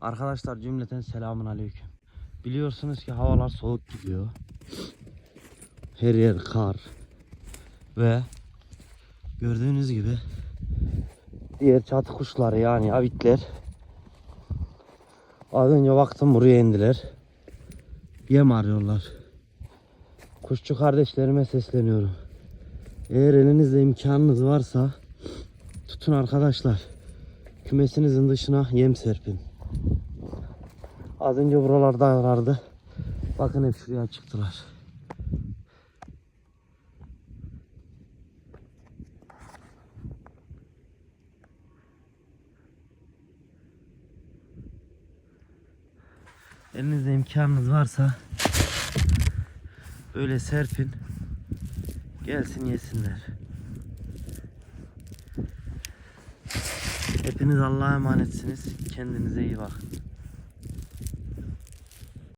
Arkadaşlar cümleten selamun aleyküm. Biliyorsunuz ki havalar soğuk gidiyor. Her yer kar. Ve gördüğünüz gibi diğer çatı kuşları yani avitler az önce baktım buraya indiler. Yem arıyorlar. Kuşçu kardeşlerime sesleniyorum. Eğer elinizde imkanınız varsa tutun arkadaşlar. Kümesinizin dışına yem serpin. Az önce buralardalardı. Bakın hep şuraya çıktılar. Elinizde imkanınız varsa böyle serpin. Gelsin yesinler. Hepiniz Allah'a emanetsiniz. Kendinize iyi bakın.